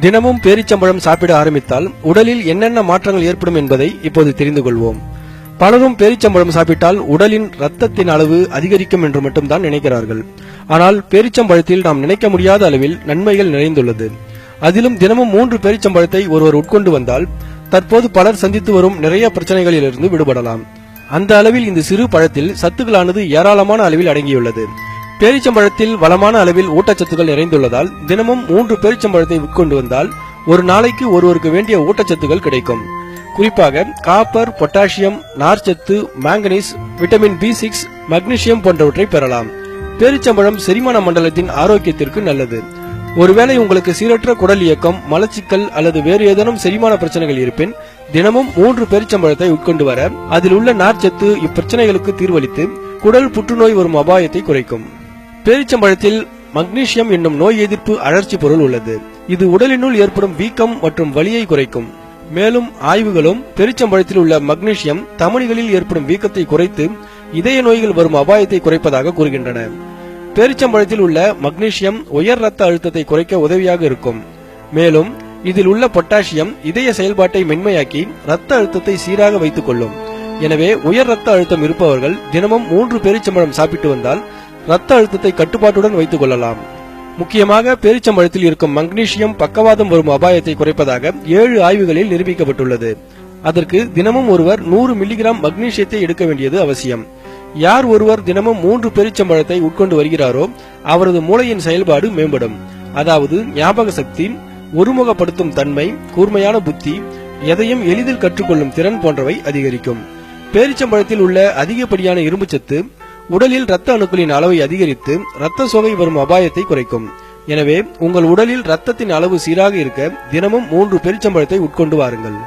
தினமும் பேரிச்சம்பழம் சாப்பிட ஆரம்பித்தால் உடலில் என்னென்ன மாற்றங்கள் ஏற்படும் என்பதை இப்போது தெரிந்து கொள்வோம். பலரும் பேரிச்சம்பழம் சாப்பிட்டால் உடலின் ரத்தத்தின் அளவு அதிகரிக்கும் என்று மட்டும்தான் நினைக்கிறார்கள். ஆனால் பேரிச்சம்பழத்தில் நாம் நினைக்க முடியாத அளவில் நன்மைகள் நிறைந்துள்ளது. அதிலும் தினமும் மூன்று பேரிச்சம்பழத்தை ஒருவர் உட்கொண்டு வந்தால் தற்போது பலர் சந்தித்து வரும் நிறைய பிரச்சனைகளிலிருந்து விடுபடலாம். அந்த அளவில் இந்த சிறு பழத்தில் சத்துக்களானது ஏராளமான அளவில் அடங்கியுள்ளது. பேரிச்சம்பழத்தில் வளமான அளவில் ஊட்டச்சத்துக்கள் நிறைந்துள்ளதால் தினமும் மூன்று பேரிச்சம்பழத்தை உட்கொண்டு வந்தால் ஒரு நாளைக்கு ஒருவருக்கு வேண்டிய ஊட்டச்சத்துக்கள் கிடைக்கும். குறிப்பாக காப்பர் பொட்டாசியம் நார்ச்சத்து manganese vitamin B six magnesium போன்றவற்றை பெறலாம். பேரிச்சம்பழம் செரிமான மண்டலத்தின் ஆரோக்கியத்திற்கு நல்லது. ஒருவேளை உங்களுக்கு சீரற்ற குடல் இயக்கம் மலச்சிக்கல் அல்லது வேறு ஏதேனும் செரிமான பிரச்சனைகள் இருப்பின் தினமும் மூன்று பேரிச்சம்பழத்தை உட்கொண்டு வர அதில் உள்ள நார்ச்சத்து இப்பிரச்சனைகளுக்கு தீர்வளித்து குடல் புற்றுநோய் வரும் அபாயத்தை குறைக்கும். பேரிச்சம்பழத்தில் மக்னீசியம் என்னும் நோய் எதிர்ப்பு அழற்சி பொருள் உள்ளது. இது உடலினுள் ஏற்படும் வீக்கம் மற்றும் வலியை குறைக்கும். மேலும் ஆய்வுகளும் பெரிச்சம்பழத்தில் உள்ள மக்னீசியம் தமனிகளில் ஏற்படும் வீக்கத்தை குறைத்து இதய நோய்கள் வரும் அபாயத்தை குறைப்பதாக கூறுகின்றன. பேரிச்சம்பழத்தில் உள்ள மக்னீசியம் உயர் ரத்த அழுத்தத்தை குறைக்க உதவியாக இருக்கும். மேலும் இதில் உள்ள பொட்டாசியம் இதய செயல்பாட்டை மென்மையாக்கி ரத்த அழுத்தத்தை சீராக வைத்துக் கொள்ளும். எனவே உயர் ரத்த அழுத்தம் இருப்பவர்கள் தினமும் மூன்று பேரிச்சம்பழம் சாப்பிட்டு வந்தால் ரத்த அழுத்தத்தை கட்டுப்பாட்டுடன் வைத்துக் கொள்ளலாம். முக்கியமாக பேரிச்சம்பழத்தில் இருக்கும் மக்னீசியம் பக்கவாதம் வரும் அபாயத்தை குறைப்பதாக ஏழு ஆய்வுகளில் நிரூபிக்கப்பட்டுள்ளது. அதற்கு தினமும் ஒருவர் நூறு மில்லிகிராம் மக்னீசியத்தை எடுக்க வேண்டியது அவசியம். யார் ஒருவர் தினமும் மூன்று பெரிச்சம்பழத்தை உட்கொண்டு வருகிறாரோ அவரது மூளையின் செயல்பாடு மேம்படும். அதாவது ஞாபக சக்தி ஒருமுகப்படுத்தும் தன்மை கூர்மையான புத்தி எதையும் எளிதில் கற்றுக்கொள்ளும் திறன் போன்றவை அதிகரிக்கும். பேரிச்சம்பழத்தில் உள்ள அதிகப்படியான இரும்புச்சத்து உடலில் இரத்த அணுக்களின் அளவை அதிகரித்து இரத்த சோகை வரும் அபாயத்தை குறைக்கும். எனவே உங்கள் உடலில் இரத்தத்தின் அளவு சீராக இருக்க தினமும் மூன்று பெரிச்சம்பழத்தை உட்கொண்டு வாருங்கள்.